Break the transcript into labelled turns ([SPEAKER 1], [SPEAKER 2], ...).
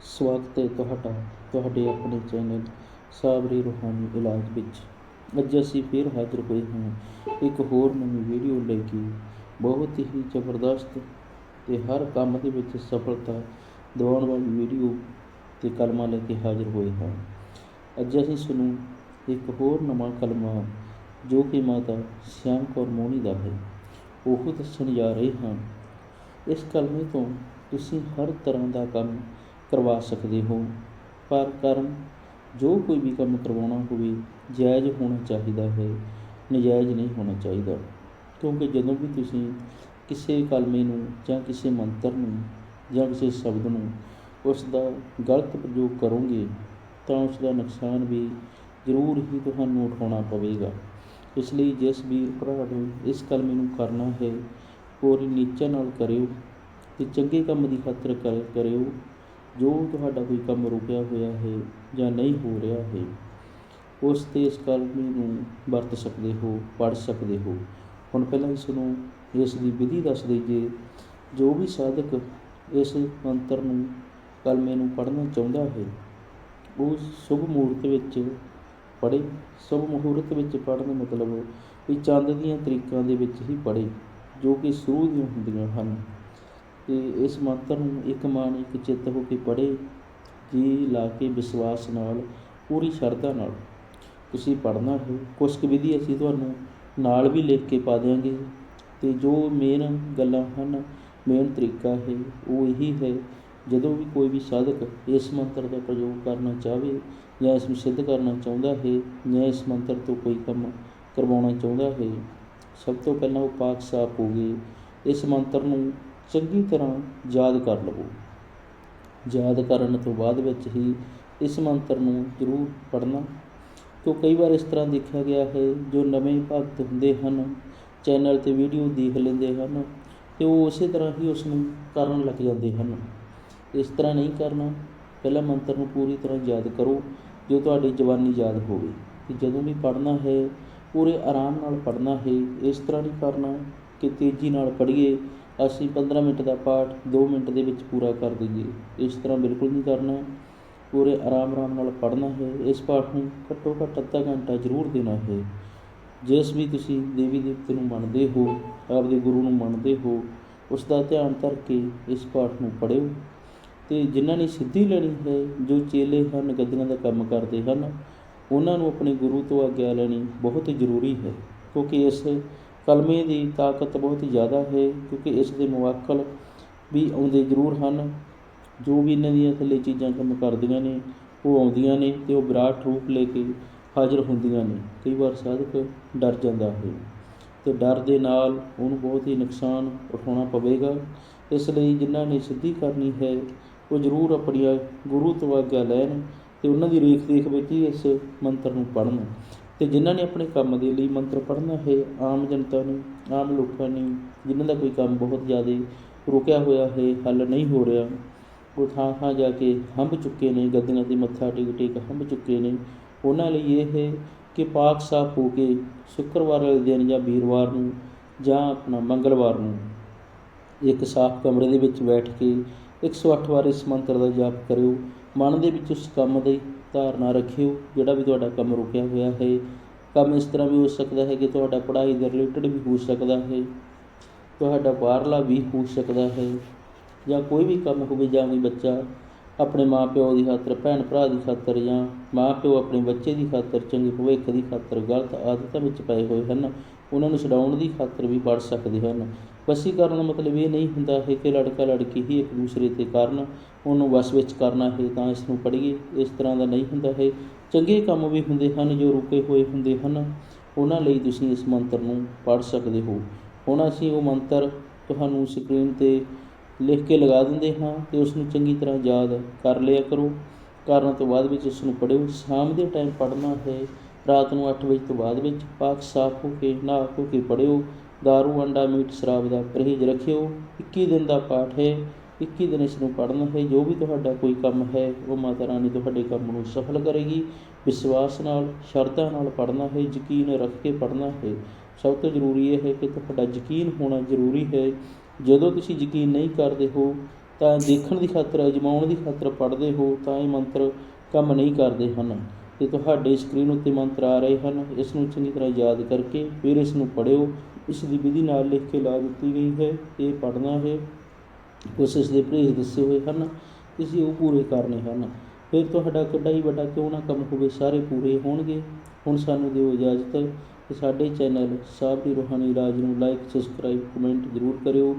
[SPEAKER 1] ਸਵਾਗਤ ਹੈ ਤੁਹਾਡਾ, ਤੁਹਾਡੇ ਆਪਣੇ ਚੈਨਲ ਸਾਬਰੀ ਰੂਹਾਨੀ ਇਲਾਜ ਵਿੱਚ। ਅੱਜ ਅਸੀਂ ਫਿਰ ਹਾਜ਼ਰ ਹੋਏ ਹਾਂ। ਇੱਕ ਹੋਰ ਨਵੀਂ ਵੀਡੀਓ ਲੈ ਕੇ। ਬਹੁਤ ਹੀ ਜ਼ਬਰਦਸਤ ਤੇ ਹਰ ਕੰਮ ਦੇ ਵਿੱਚ ਸਫਲਤਾ ਦਿਵਾਉਣ ਵਾਲੀ ਵੀਡੀਓ ਤੇ ਕਲਮਾ ਲੈ ਕੇ ਹਾਜ਼ਰ ਹੋਏ ਹਾਂ। ਅੱਜ ਅਸੀਂ ਤੁਹਾਨੂੰ ਇੱਕ ਹੋਰ ਨਵਾਂ ਕਲਮਾ ਜੋ ਕਿ ਮਾਤਾ ਸ਼ਿਆਮ ਕੌਰ ਮੋਹਣੀ ਦਾ ਹੈ। ਉਹ ਦੱਸਣ ਜਾ ਰਹੇ ਹਾਂ। ਇਸ ਕਲਮੇ ਤੋਂ ਤੁਸੀਂ ਹਰ ਤਰ੍ਹਾਂ ਦਾ ਕੰਮ ਕਰਵਾ ਸਕਦੇ ਹੋ। ਪਰ ਕਰਮ, ਜੋ ਕੋਈ ਵੀ ਕੰਮ ਕਰਵਾਉਣਾ ਹੋਵੇ, ਜਾਇਜ਼ ਹੋਣਾ ਚਾਹੀਦਾ ਹੈ, ਨਜਾਇਜ਼ ਨਹੀਂ ਹੋਣਾ ਚਾਹੀਦਾ। ਕਿਉਂਕਿ ਜਦੋਂ ਵੀ ਤੁਸੀਂ ਕਿਸੇ ਕਲਮੇ ਨੂੰ ਜਾਂ ਕਿਸੇ ਮੰਤਰ ਨੂੰ ਜਾਂ ਕਿਸੇ ਸ਼ਬਦ ਨੂੰ ਉਸ ਦਾ ਗਲਤ ਪ੍ਰਯੋਗ ਕਰੋਗੇ, ਤਾਂ ਉਸ ਦਾ ਨੁਕਸਾਨ ਵੀ ਜ਼ਰੂਰ ਹੀ ਤੁਹਾਨੂੰ ਉਠਾਉਣਾ ਪਵੇਗਾ। ਇਸ ਲਈ ਜਿਸ ਵੀਰ ਭਰਾ ਨੂੰ ਇਸ ਕਲਮੇ ਨੂੰ ਕਰਨਾ ਹੈ ਪੂਰੀ ਨੀਚਾ ਨਾਲ ਕਰਿਓ ਤੇ ਚੰਗੇ ਕੰਮ ਦੀ ਖਾਤਰ ਕਰ, ਕਰਿਓ। ਜੋ ਤੁਹਾਡਾ ਕੋਈ ਕੰਮ ਰੁਕਿਆ ਹੋਇਆ ਹੈ ਜਾਂ ਨਹੀਂ ਹੋ ਰਿਹਾ ਹੈ, ਉਸ ਤੇ ਇਸ ਕਲਮੇ ਨੂੰ ਵਰਤ ਸਕਦੇ ਹੋ, ਪੜ੍ਹ ਸਕਦੇ ਹੋ। ਹੁਣ ਪਹਿਲਾਂ ਇਸ ਨੂੰ ਇਸ ਦੀ ਵਿਧੀ ਦੱਸ ਦਈਏ। ਜੋ ਵੀ ਸਾਧਕ ਇਸ ਮੰਤਰ ਨੂੰ, ਕਲਮੇ ਨੂੰ ਪੜ੍ਹਨਾ ਚਾਹੁੰਦਾ ਹੈ, ਉਹ ਸ਼ੁਭ ਮੂਰਤ ਵਿੱਚ ਪੜ੍ਹੇ। ਸ਼ੁਭ ਮਹੂਰਤ ਵਿੱਚ ਪੜ੍ਹਨ ਮਤਲਬ ਵੀ ਚੰਦ ਦੀਆਂ ਤਰੀਕਾਂ ਦੇ ਵਿੱਚ ਹੀ ਪੜ੍ਹੇ, ਜੋ ਕਿ ਸ਼ੁਰੂ ਦੀਆਂ ਹੁੰਦੀਆਂ ਹਨ। ਤੇ ਇਸ ਮੰਤਰ ਨੂੰ ਇੱਕ ਮਨ ਇੱਕ ਚਿੱਤ ਹੋ ਕੇ ਪੜ੍ਹੇ, ਜੀ ਲਾ ਕੇ ਵਿਸ਼ਵਾਸ ਨਾਲ, ਪੂਰੀ ਸ਼ਰਧਾ ਨਾਲ। ਤੁਸੀਂ ਪੜ੍ਹਨਾ ਹੈ ਕੁਛ ਕੁ ਵਿਧੀ ਅਸੀਂ ਤੁਹਾਨੂੰ ਨਾਲ ਵੀ ਲਿਖ ਕੇ ਪਾ ਦਿਆਂਗੇ। ਤੇ ਜੋ ਮੇਨ ਗੱਲਾਂ ਹਨ, ਮੇਨ ਤਰੀਕਾ ਹੈ, ਉਹ ਇਹੀ ਹੈ, ਜਦੋਂ ਵੀ ਕੋਈ ਵੀ ਸਾਧਕ ਇਸ ਮੰਤਰ ਦਾ ਪ੍ਰਯੋਗ ਕਰਨਾ ਚਾਹਵੇ ਜਾਂ ਇਸ ਨੂੰ ਸਿੱਧ ਕਰਨਾ ਚਾਹੁੰਦਾ ਹੈ, ਜਾਂ ਇਸ ਮੰਤਰ ਤੋਂ ਕੋਈ ਕੰਮ ਕਰਵਾਉਣਾ ਚਾਹੁੰਦਾ ਹੈ, ਸਭ ਤੋਂ ਪਹਿਲਾਂ ਉਹ ਪਾਕ ਸਾਫ਼ ਹੋ ਗਏ। ਇਸ ਮੰਤਰ ਨੂੰ ਚੰਗੀ ਤਰ੍ਹਾਂ ਯਾਦ ਕਰ ਲਵੋ। ਯਾਦ ਕਰਨ ਤੋਂ ਬਾਅਦ ਵਿੱਚ ਹੀ ਇਸ ਮੰਤਰ ਨੂੰ ਜ਼ਰੂਰ ਪੜ੍ਹਨਾ। ਕਿਉਂ ਕਈ ਵਾਰ ਇਸ ਤਰ੍ਹਾਂ ਦੇਖਿਆ ਗਿਆ ਹੈ, ਜੋ ਨਵੇਂ ਭਗਤ ਹੁੰਦੇ ਹਨ, ਚੈਨਲ ਤੇ ਵੀਡੀਓ ਦੇਖ ਲੈਂਦੇ ਹਨ ਅਤੇ ਉਹ ਉਸੇ ਤਰ੍ਹਾਂ ਹੀ ਉਸ ਨੂੰ ਕਰਨ ਲੱਗ ਜਾਂਦੇ ਹਨ। ਇਸ ਤਰ੍ਹਾਂ ਨਹੀਂ ਕਰਨਾ, ਪਹਿਲਾਂ ਮੰਤਰ ਨੂੰ ਪੂਰੀ ਤਰ੍ਹਾਂ ਯਾਦ ਕਰੋ, ਜੋ ਤੁਹਾਡੀ ਜਵਾਨੀ ਯਾਦ ਹੋਵੇ। ਅਤੇ ਜਦੋਂ ਵੀ ਪੜ੍ਹਨਾ ਹੈ, ਪੂਰੇ ਆਰਾਮ ਨਾਲ ਪੜ੍ਹਨਾ ਹੈ, ਇਸ ਤਰ੍ਹਾਂ ਨਹੀਂ ਕਰਨਾ ਕਿ ਤੇਜ਼ੀ ਨਾਲ ਪੜ੍ਹੀਏ ਅਸੀਂ 15 ਮਿੰਟ ਦਾ ਪਾਠ ਦੋ ਮਿੰਟ ਦੇ ਵਿੱਚ ਪੂਰਾ ਕਰ ਦਈਏ। ਇਸ ਤਰ੍ਹਾਂ ਬਿਲਕੁਲ ਨਹੀਂ ਕਰਨਾ। ਪੂਰੇ ਆਰਾਮ ਆਰਾਮ ਨਾਲ ਪੜ੍ਹਨਾ ਹੈ। ਇਸ ਪਾਠ ਨੂੰ ਘੱਟੋ ਘੱਟ ਅੱਧਾ ਘੰਟਾ ਜ਼ਰੂਰ ਦੇਣਾ ਹੈ। ਜਿਸ ਵੀ ਤੁਸੀਂ ਦੇਵੀ ਦੇਵਤੇ ਨੂੰ ਮੰਨਦੇ ਹੋ, ਆਪਦੇ ਗੁਰੂ ਨੂੰ ਮੰਨਦੇ ਹੋ ਉਸ ਦਾ ਧਿਆਨ ਧਰ ਕੇ ਇਸ ਪਾਠ ਨੂੰ ਪੜ੍ਹਿਓ। ਤੇ ਜਿਨ੍ਹਾਂ ਨੇ ਸਿੱਧੀ ਲੈਣੀ ਹੈ, ਜੋ ਚੇਲੇ ਹਨ, ਗੱਦੀਆਂ ਦਾ ਕੰਮ ਕਰਦੇ ਹਨ, ਉਹਨਾਂ ਨੂੰ ਆਪਣੇ ਗੁਰੂ ਤੋਂ ਆਗਿਆ ਲੈਣੀ ਬਹੁਤ ਜ਼ਰੂਰੀ ਹੈ, ਕਿਉਂਕਿ ਇਸ ਕਲਮੇ ਦੀ ਤਾਕਤ ਬਹੁਤ ਹੀ ਜ਼ਿਆਦਾ ਹੈ, ਕਿਉਂਕਿ ਇਸ ਦੇ ਮੁਵੱਕਲ ਵੀ ਆਉਂਦੇ ਜ਼ਰੂਰ ਹਨ। ਜੋ ਵੀ ਇਹਨਾਂ ਦੀਆਂ ਥੱਲੇ ਚੀਜ਼ਾਂ ਕੰਮ ਕਰਦੀਆਂ ਨੇ, ਉਹ ਆਉਂਦੀਆਂ ਨੇ ਅਤੇ ਉਹ ਵਿਰਾਟ ਰੂਪ ਲੈ ਕੇ ਹਾਜ਼ਰ ਹੁੰਦੀਆਂ ਨੇ। ਕਈ ਵਾਰ ਸਾਧਕ ਡਰ ਜਾਂਦਾ ਹੈ ਅਤੇ ਡਰ ਦੇ ਨਾਲ ਉਹਨੂੰ ਬਹੁਤ ਹੀ ਨੁਕਸਾਨ ਉਠਾਉਣਾ ਪਵੇਗਾ। ਇਸ ਲਈ ਜਿਨ੍ਹਾਂ ਨੇ ਸਿੱਧੀ ਕਰਨੀ ਹੈ, ਉਹ ਜ਼ਰੂਰ ਆਪਣੀਆਂ ਗੁਰੂ ਤੋਂ ਆਗਿਆ ਲੈਣ ਅਤੇ ਉਹਨਾਂ ਦੀ ਰੇਖ ਦੇਖ ਵਿੱਚ ਹੀ ਇਸ ਮੰਤਰ ਨੂੰ ਪੜ੍ਹਨ। ਅਤੇ ਜਿਨ੍ਹਾਂ ਨੇ ਆਪਣੇ ਕੰਮ ਦੇ ਲਈ ਮੰਤਰ ਪੜ੍ਹਨਾ ਹੈ, ਆਮ ਜਨਤਾ ਨੇ, ਆਮ ਲੋਕਾਂ ਨੇ, ਜਿਨ੍ਹਾਂ ਦਾ ਕੋਈ ਕੰਮ ਬਹੁਤ ਜ਼ਿਆਦਾ ਰੁਕਿਆ ਹੋਇਆ ਹੈ, ਹੱਲ ਨਹੀਂ ਹੋ ਰਿਹਾ, ਉਹ ਥਾਂ ਥਾਂ ਜਾ ਕੇ ਹੰਭ ਚੁੱਕੇ ਨੇ, ਗੱਦੀਆਂ ਤੇ ਮੱਥਾ ਟੇਕ ਟੇਕ ਹੰਭ ਚੁੱਕੇ ਨੇ। ਉਹਨਾਂ ਲਈ ਇਹ ਹੈ ਕਿ ਪਾਕ ਸਾਫ਼ ਹੋ ਕੇ ਸ਼ੁੱਕਰਵਾਰ ਵਾਲੇ ਦਿਨ ਜਾਂ ਵੀਰਵਾਰ ਨੂੰ ਜਾਂ ਆਪਣਾ ਮੰਗਲਵਾਰ ਨੂੰ ਇੱਕ ਸਾਫ਼ ਕਮਰੇ ਦੇ ਵਿੱਚ ਬੈਠ ਕੇ 108 ਵਾਰ ਇਸ ਮੰਤਰ ਦਾ ਜਾਪ ਕਰਿਓ। ਮਨ ਦੇ ਵਿੱਚ ਉਸ ਕੰਮ ਦੇ ਧਾਰਨਾ ਰੱਖਿਓ, ਜਿਹੜਾ ਵੀ ਤੁਹਾਡਾ ਕੰਮ ਰੁਕਿਆ ਹੋਇਆ ਹੈ। ਕੰਮ ਇਸ ਤਰ੍ਹਾਂ ਵੀ ਹੋ ਸਕਦਾ ਹੈ ਕਿ ਤੁਹਾਡਾ ਪੜ੍ਹਾਈ ਦੇ ਰਿਲੇਟਡ ਵੀ ਹੋ ਸਕਦਾ ਹੈ। ਤੁਹਾਡਾ ਬਾਹਰਲਾ ਵੀ ਹੋ ਸਕਦਾ ਹੈ। ਜਾਂ ਕੋਈ ਵੀ ਕੰਮ ਹੋਵੇ, ਜਾਂ ਵੀ ਬੱਚਾ ਆਪਣੇ ਮਾਪਿਓ ਦੀ ਖਾਤਰ ਭੈਣ ਭਰਾ ਦੀ ਖਾਤਰ ਜਾਂ ਮਾਪਿਓ ਆਪਣੇ ਬੱਚੇ ਦੀ ਖਾਤਰ, ਚੰਗੇ ਭਵਿੱਖ ਦੀ ਖਾਤਰ ਗਲਤ ਆਦਤਾਂ ਵਿੱਚ ਪਏ ਹੋਏ ਹਨ, ਉਹਨਾਂ ਨੂੰ ਛਡਾਉਣ ਦੀ ਖਾਤਰ ਵੀ ਪੜ ਸਕਦੇ ਹਨ। ਵਸੀਕਰਨ ਦਾ ਮਤਲਬ ਇਹ ਨਹੀਂ ਹੁੰਦਾ ਹੈ ਕਿ ਲੜਕਾ ਲੜਕੀ ਹੀ ਇੱਕ ਦੂਸਰੇ ਤੇ ਕਰਨ ਉਹਨੂੰ ਵਸ ਵਿੱਚ ਕਰਨਾ ਹੈ ਤਾਂ ਇਸ ਨੂੰ ਪੜ੍ਹੀਏ। ਇਸ ਤਰ੍ਹਾਂ ਦਾ ਨਹੀਂ ਹੁੰਦਾ ਹੈ। ਚੰਗੇ ਕੰਮ ਵੀ ਹੁੰਦੇ ਹਨ ਜੋ ਰੁਕੇ ਹੋਏ ਹੁੰਦੇ ਹਨ। ਉਹਨਾਂ ਲਈ ਤੁਸੀਂ ਇਸ ਮੰਤਰ ਨੂੰ ਪੜ੍ਹ ਸਕਦੇ ਹੋ। ਹੁਣ ਅਸੀਂ ਉਹ ਮੰਤਰ ਤੁਹਾਨੂੰ ਸਕਰੀਨ ਤੇ ਲਿਖ ਕੇ ਲਗਾ ਦਿੰਦੇ ਹਾਂ ਅਤੇ ਉਸ ਨੂੰ ਚੰਗੀ ਤਰ੍ਹਾਂ ਯਾਦ ਕਰ ਲਿਆ ਕਰੋ। ਕਰਨ ਤੋਂ ਬਾਅਦ ਵਿੱਚ ਉਸ ਨੂੰ ਪੜ੍ਹਿਓ। ਸ਼ਾਮ ਦੇ ਟਾਈਮ ਪੜ੍ਹਨਾ ਹੈ। ਰਾਤ ਨੂੰ 8 ਵਜੇ ਤੋਂ ਬਾਅਦ ਵਿੱਚ ਪਾਕ ਸਾਫ਼ ਹੋ ਕੇ, ਨਹਾ ਧੋ ਕੇ ਪੜ੍ਹਿਓ। ਦਾਰੂ, ਅੰਡਾ, ਮੀਟ, ਸ਼ਰਾਬ ਦਾ ਪਰਹੇਜ਼ ਰੱਖਿਓ। 21 ਦਿਨ ਦਾ ਪਾਠ ਹੈ। 21 ਦਿਨ ਇਸ ਨੂੰ ਪੜ੍ਹਨਾ ਹੈ, ਜੋ ਵੀ ਤੁਹਾਡਾ ਕੋਈ ਕੰਮ ਹੈ, ਉਹ ਮਾਤਾ ਰਾਣੀ ਤੁਹਾਡੇ ਕੰਮ ਨੂੰ ਸਫਲ ਕਰੇਗੀ। ਵਿਸ਼ਵਾਸ ਨਾਲ, ਸ਼ਰਧਾ ਨਾਲ ਪੜ੍ਹਨਾ ਹੈ, ਯਕੀਨ ਰੱਖ ਕੇ ਪੜ੍ਹਨਾ ਹੈ। ਸਭ ਤੋਂ ਜ਼ਰੂਰੀ ਇਹ ਹੈ ਕਿ ਤੁਹਾਡਾ ਯਕੀਨ ਹੋਣਾ ਜ਼ਰੂਰੀ ਹੈ। ਜਦੋਂ ਤੁਸੀਂ ਯਕੀਨ ਨਹੀਂ ਕਰਦੇ ਹੋ, ਤਾਂ ਦੇਖਣ ਦੀ ਖਾਤਰ, ਅਜਮਾਉਣ ਦੀ ਖਾਤਰ ਪੜ੍ਹਦੇ ਹੋ, ਤਾਂ ਇਹ ਮੰਤਰ ਕੰਮ ਨਹੀਂ ਕਰਦੇ ਹਨ। ਤੇ ਤੁਹਾਡੇ ਸਕਰੀਨ ਉੱਤੇ ਮੰਤਰ ਆ ਰਹੇ ਹਨ। ਇਸ ਨੂੰ ਚੰਗੀ ਤਰ੍ਹਾਂ ਯਾਦ ਕਰਕੇ ਫਿਰ ਇਸ ਨੂੰ ਪੜ੍ਹਿਓ। ਇਸ ਦੀ ਵਿਧੀ ਨਾਲ ਲਿਖ ਕੇ ਲਾ ਦਿੱਤੀ ਗਈ ਹੈ। ਇਹ ਪੜ੍ਹਨਾ ਹੈ। ਕੋਸ਼ਿਸ਼ ਦੇ ਪਰਹੇਜ਼ ਦੱਸੇ ਹੋਏ ਹਨ ਤੁਸੀਂ ਉਹ ਪੂਰੇ ਕਰਨੇ ਹਨ। ਫਿਰ ਤੁਹਾਡਾ ਕਿੱਡਾ ਹੀ ਵੱਡਾ ਕਿਉਂ ਨਾ ਕੰਮ ਹੋਵੇ, ਸਾਰੇ ਪੂਰੇ ਹੋਣਗੇ। ਹੁਣ ਸਾਨੂੰ ਦਿਓ ਇਜਾਜ਼ਤ ਤੇ ਸਾਡੇ ਚੈਨਲ ਸਾਬਰੀ ਰੂਹਾਨੀ ਰਾਜ ਨੂੰ ਲਾਈਕ ਸਬਸਕ੍ਰਾਈਬ ਕਮੈਂਟ ਜ਼ਰੂਰ ਕਰਿਓ।